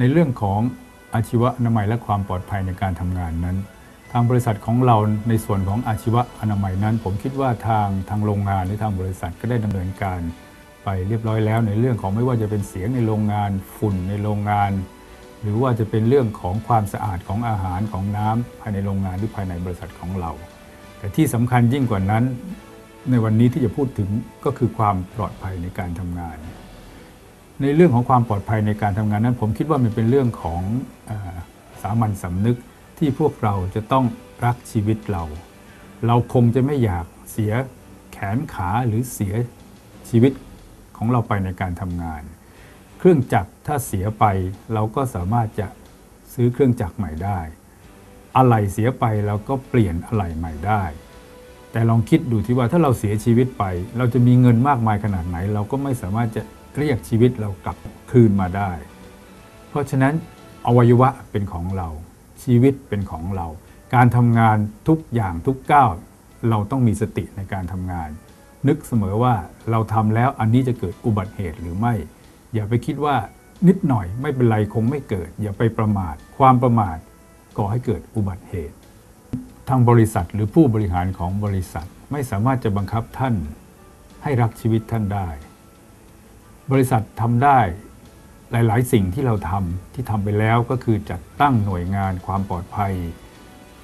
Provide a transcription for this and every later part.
ในเรื่องของอาชีวะอนามัยและความปลอดภัยในการทำงานนั้น ทางบริษัทของเราในส่วนของอาชีวะอนามัยนั้น ผมคิดว่าทางทางโรงงานหรือทางบริษัทก็ได้ดำเนินการไปเรียบร้อยแล้ว ในเรื่องของไม่ว่าจะเป็นเสียงในโรงงานฝุ่นในโรงงาน หรือว่าจะเป็นเรื่องของความสะอาดของอาหารของน้ำภายในโรงงานหรือภายในบริษัทของเรา แต่ที่สำคัญยิ่งกว่านั้น ในวันนี้ที่จะพูดถึงก็คือความปลอดภัยในการทำงาน ในเรื่องของความปลอดภัยในการทำงานนั้น ผมคิดว่ามันเป็นเรื่องของอสามัญสำนึกที่พวกเราจะต้องรักชีวิตเรา เราคงจะไม่อยากเสียแขนขาหรือเสียชีวิตของเราไปในการทำงาน เครื่องจักรถ้าเสียไปเราก็สามารถจะซื้อเครื่องจักรใหม่ได้ อะไหล่เสียไปเราก็เปลี่ยนอะไหล่ใหม่ได้ แต่ลองคิดดูที่ว่าถ้าเราเสียชีวิตไป เราจะมีเงินมากมายขนาดไหน เราก็ไม่สามารถจะ เรียกชีวิตเรากลับคืนมาได้ เพราะฉะนั้นอวัยวะเป็นของเรา ชีวิตเป็นของเรา การทำงานทุกอย่างทุกก้าวเราต้องมีสติในการทำงาน นึกเสมอว่าเราทำแล้วอันนี้จะเกิดอุบัติเหตุหรือไม่ อย่าไปคิดว่านิดหน่อยไม่เป็นไรคงไม่เกิด อย่าไปประมาท ความประมาทก่อให้เกิดอุบัติเหตุ ทางบริษัทหรือผู้บริหารของบริษัทไม่สามารถจะบังคับท่านให้รักชีวิตท่านได้ บริษัททำได้หลาย ๆ สิ่งที่เราทำที่ทำไปแล้วก็คือจัดตั้งหน่วยงานความปลอดภัย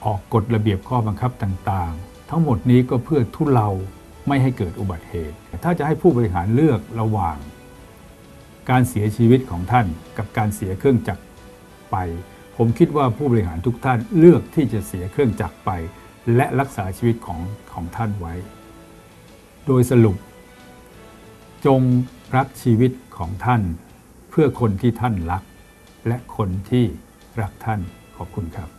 ออกกฎระเบียบข้อบังคับต่างๆ ทั้งหมดนี้ก็เพื่อทุเลาไม่ให้เกิดอุบัติเหตุ ถ้าจะให้ผู้บริหารเลือกระหว่าง การเสียชีวิตของท่านกับการเสียเครื่องจักรไป ผมคิดว่าผู้บริหารทุกท่านเลือกที่จะเสียเครื่องจักรไป และรักษาชีวิตของของท่านไว้ โดยสรุป จงรักชีวิตของท่าน เพื่อคนที่ท่านรัก และคนที่รักท่านขอบคุณครับ